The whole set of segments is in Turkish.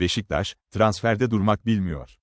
Beşiktaş, transferde durmak bilmiyor.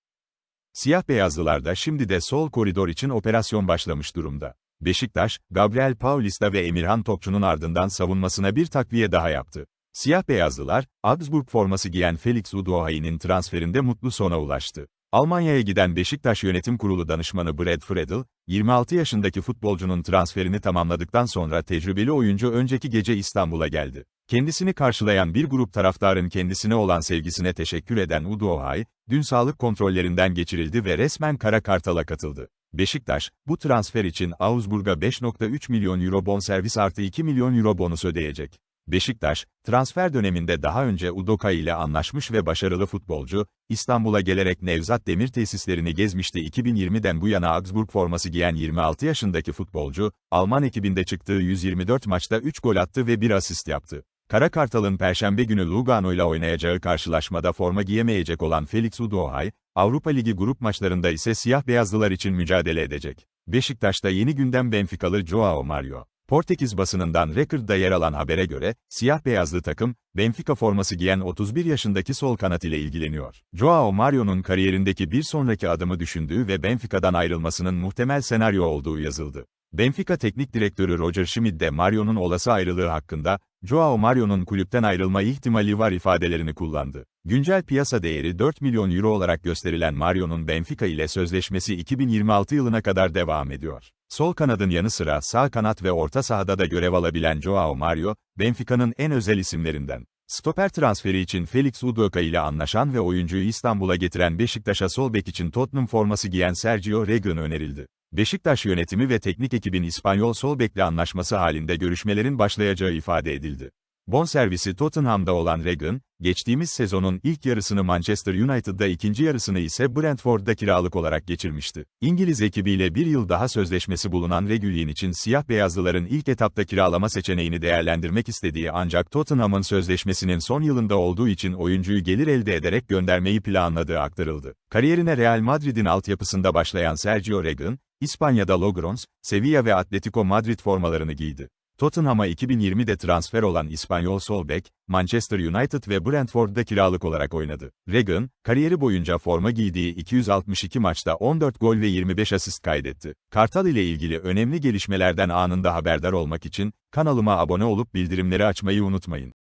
Siyah beyazlılarda şimdi de sol koridor için operasyon başlamış durumda. Beşiktaş, Gabriel Paulista ve Emirhan Topçu'nun ardından savunmasına bir takviye daha yaptı. Siyah beyazlılar, Augsburg forması giyen Felix Udohai'nin transferinde mutlu sona ulaştı. Almanya'ya giden Beşiktaş Yönetim Kurulu danışmanı Brad Friedel, 26 yaşındaki futbolcunun transferini tamamladıktan sonra tecrübeli oyuncu önceki gece İstanbul'a geldi. Kendisini karşılayan bir grup taraftarın kendisine olan sevgisine teşekkür eden Udohai, dün sağlık kontrollerinden geçirildi ve resmen Kara Kartal'a katıldı. Beşiktaş, bu transfer için Augsburg'a 5.3 milyon euro bonservis artı 2 milyon euro bonus ödeyecek. Beşiktaş, transfer döneminde daha önce Udoka ile anlaşmış ve başarılı futbolcu, İstanbul'a gelerek Nevzat Demir tesislerini gezmişti 2020'den bu yana Augsburg forması giyen 26 yaşındaki futbolcu, Alman ekibinde çıktığı 124 maçta 3 gol attı ve 1 asist yaptı. Kara Kartal'ın Perşembe günü Lugano ile oynayacağı karşılaşmada forma giyemeyecek olan Felix Udohai, Avrupa Ligi grup maçlarında ise siyah beyazlılar için mücadele edecek. Beşiktaş'ta yeni gündem Benficalı Joao Mario. Portekiz basınından Record'da yer alan habere göre, siyah beyazlı takım, Benfica forması giyen 31 yaşındaki sol kanat ile ilgileniyor. Joao Mario'nun kariyerindeki bir sonraki adımı düşündüğü ve Benfica'dan ayrılmasının muhtemel senaryo olduğu yazıldı. Benfica Teknik Direktörü Roger Schmidt de Mario'nun olası ayrılığı hakkında, Joao Mario'nun kulüpten ayrılma ihtimali var ifadelerini kullandı. Güncel piyasa değeri 4 milyon euro olarak gösterilen Mario'nun Benfica ile sözleşmesi 2026 yılına kadar devam ediyor. Sol kanadın yanı sıra sağ kanat ve orta sahada da görev alabilen Joao Mario, Benfica'nın en özel isimlerinden. Stoper transferi için Felix Udoka ile anlaşan ve oyuncuyu İstanbul'a getiren Beşiktaş'a sol bek için Tottenham forması giyen Sergio Reguilon önerildi. Beşiktaş yönetimi ve teknik ekibin İspanyol sol bekle anlaşması halinde görüşmelerin başlayacağı ifade edildi. Bonservisi Tottenham'da olan Regan, geçtiğimiz sezonun ilk yarısını Manchester United'da ikinci yarısını ise Brentford'da kiralık olarak geçirmişti. İngiliz ekibiyle bir yıl daha sözleşmesi bulunan Reguilon için siyah beyazlıların ilk etapta kiralama seçeneğini değerlendirmek istediği ancak Tottenham'ın sözleşmesinin son yılında olduğu için oyuncuyu gelir elde ederek göndermeyi planladığı aktarıldı. Kariyerine Real Madrid'in altyapısında başlayan Sergio Reguilon, İspanya'da Logrons, Sevilla ve Atletico Madrid formalarını giydi. Tottenham'a 2020'de transfer olan İspanyol sol bek, Manchester United ve Brentford'da kiralık olarak oynadı. Regan, kariyeri boyunca forma giydiği 262 maçta 14 gol ve 25 asist kaydetti. Kartal ile ilgili önemli gelişmelerden anında haberdar olmak için, kanalıma abone olup bildirimleri açmayı unutmayın.